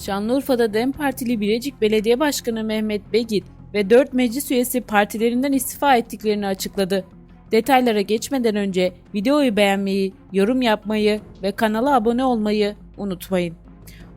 Şanlıurfa'da DEM Partili Birecik Belediye Başkanı Mehmet Begit ve 4 meclis üyesi partilerinden istifa ettiklerini açıkladı. Detaylara geçmeden önce videoyu beğenmeyi, yorum yapmayı ve kanala abone olmayı unutmayın.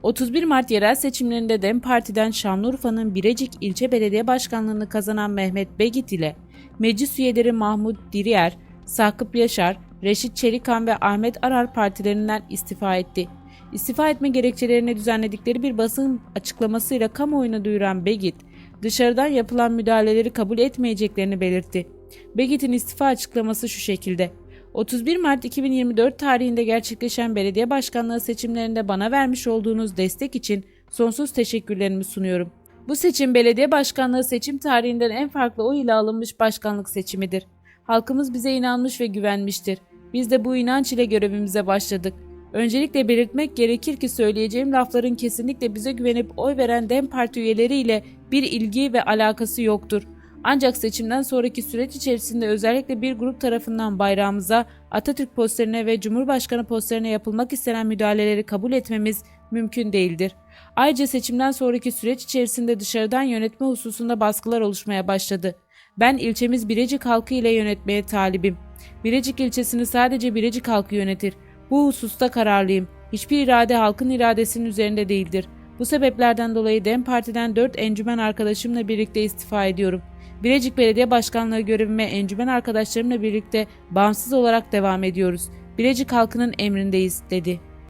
31 Mart yerel seçimlerinde DEM Parti'den Şanlıurfa'nın Birecik ilçe belediye başkanlığını kazanan Mehmet Begit ile meclis üyeleri Mahmut Diriyer, Sakıp Yaşar, Reşit Çelikan ve Ahmet Arar partilerinden istifa etti. İstifa etme gerekçelerini düzenledikleri bir basın açıklamasıyla kamuoyuna duyuran Begit, dışarıdan yapılan müdahaleleri kabul etmeyeceklerini belirtti. Begit'in istifa açıklaması şu şekilde. 31 Mart 2024 tarihinde gerçekleşen belediye başkanlığı seçimlerinde bana vermiş olduğunuz destek için sonsuz teşekkürlerimi sunuyorum. Bu seçim belediye başkanlığı seçim tarihinden en farklı oy ile alınmış başkanlık seçimidir. Halkımız bize inanmış ve güvenmiştir. Biz de bu inanç ile görevimize başladık. Öncelikle belirtmek gerekir ki söyleyeceğim lafların kesinlikle bize güvenip oy veren DEM Parti üyeleriyle bir ilgi ve alakası yoktur. Ancak seçimden sonraki süreç içerisinde özellikle bir grup tarafından bayrağımıza, Atatürk posterine ve Cumhurbaşkanı posterine yapılmak istenen müdahaleleri kabul etmemiz mümkün değildir. Ayrıca seçimden sonraki süreç içerisinde dışarıdan yönetme hususunda baskılar oluşmaya başladı. Ben ilçemiz Birecik halkı ile yönetmeye talibim. Birecik ilçesini sadece Birecik halkı yönetir. Bu hususta kararlıyım. Hiçbir irade halkın iradesinin üzerinde değildir. Bu sebeplerden dolayı DEM Parti'den 4 encümen arkadaşımla birlikte istifa ediyorum. Birecik Belediye Başkanlığı görevime encümen arkadaşlarımla birlikte bağımsız olarak devam ediyoruz. Birecik halkının emrindeyiz, dedi.